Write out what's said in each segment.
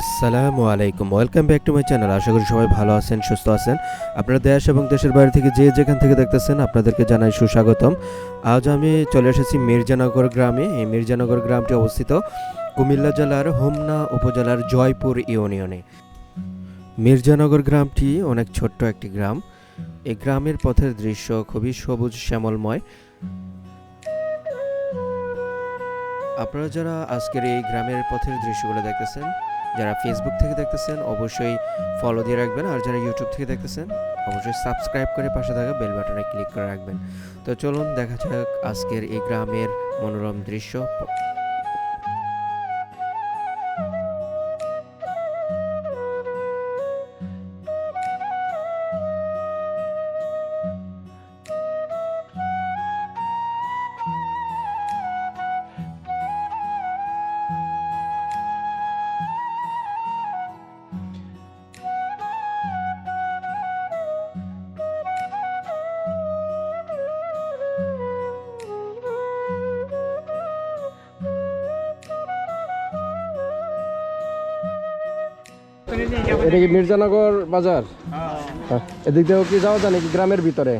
আসসালামু আলাইকুম। Welcome back to my channel আশা করি সবাই ভালো আছেন, সুস্থ আছেন। আপনারা দেশ এবং দেশের বাইরে থেকে যে যেখান থেকে দেখতেছেন, আপনাদেরকে জানাই সুস্বাগতম। আজ আমি চলে এসেছি মির্জানগর গ্রামে। এই মির্জানগর গ্রামটি অবস্থিত কুমিল্লা জেলার হোমনা উপজেলার জয়পুর ইউনিয়নে। মির্জানগর গ্রামটি অনেক ছোট্ট একটি গ্রাম। এই গ্রামের পথের দৃশ্য খুবই সবুজ, শ্যামলময়। আপনারা যারা আজকের এই গ্রামের পথের দৃশ্যগুলো দেখতেছেন, যারা ফেসবুক থেকে দেখতেছেন, অবশ্যই ফলো দিয়ে রাখবেন। আর যারা ইউটিউব থেকে দেখতেছেন, অবশ্যই সাবস্ক্রাইব করে পাশে থাকা বেল বাটনে ক্লিক করে রাখবেন। তো চলুন দেখা যাক আজকের এই গ্রামের মনোরম দৃশ্য। এটা কি মির্জানগর বাজার? হ্যাঁ। এদিক দিয়েও কি যাওয়া যায় নাকি গ্রামের ভিতরে?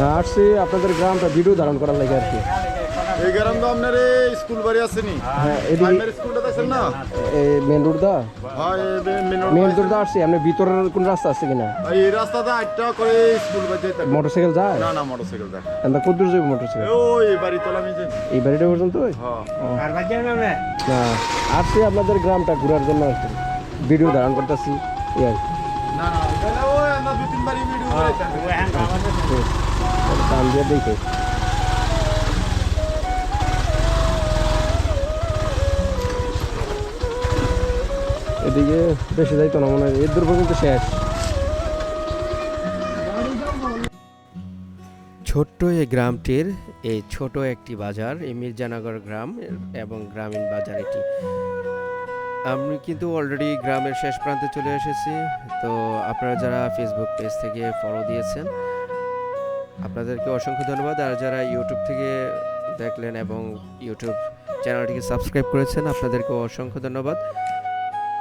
না আসছি আপনাদের গ্রামটা ভিডিও ধারণ করার লাগে আর কি। এই গ্রাম তো আপনার স্কুল বাড়ি আসেনি হ্যাঁ এদিকে স্কুলটা না? মেন রোড দা? মেন মেন রোড দা আসছি আপনি ভিতরের কোন রাস্তা আছে কিনা? এই রাস্তাতে আটটা করে স্কুল বাড়ি মোটরসাইকেল যায়? না না মোটরসাইকেল দেখ আমরা কত দূর যাব মোটরসাইকেল? ওই বাড়ি তোলা মিছে এই বাড়িটা পর্যন্ত? হ্যাঁ। না আসছি আপনাদের গ্রামটা ঘোরার জন্য ভিডিও ধারণ করতেছি এই আর না না ওই আমরা দুই তিন বাড়ি ভিডিও করেছি দাম দিয়ে দেখে। এদিকে বেশি যাইতো না, মনে হয় এর দূর পর্যন্ত শেষ। ছোট্ট এই গ্রামটির, এই ছোট একটি বাজার, এই মির্জানগর গ্রাম এবং গ্রামীণ বাজার এটি। আমি কিন্তু অলরেডি গ্রামের শেষ প্রান্তে চলে এসেছি, তো আপনারা যারা ফেসবুক পেজ থেকে ফলো দিয়েছেন, আপনাদেরকে অসংখ্য ধন্যবাদ। আর যারা ইউটিউব থেকে দেখলেন এবং ইউটিউব চ্যানেলটিকে সাবস্ক্রাইব করেছেন আপনাদেরকে অসংখ্য ধন্যবাদ।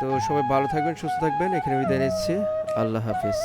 তো সবাই ভালো থাকবেন সুস্থ থাকবেন। এখানে বিদায় নিচ্ছি। আল্লাহ হাফিজ।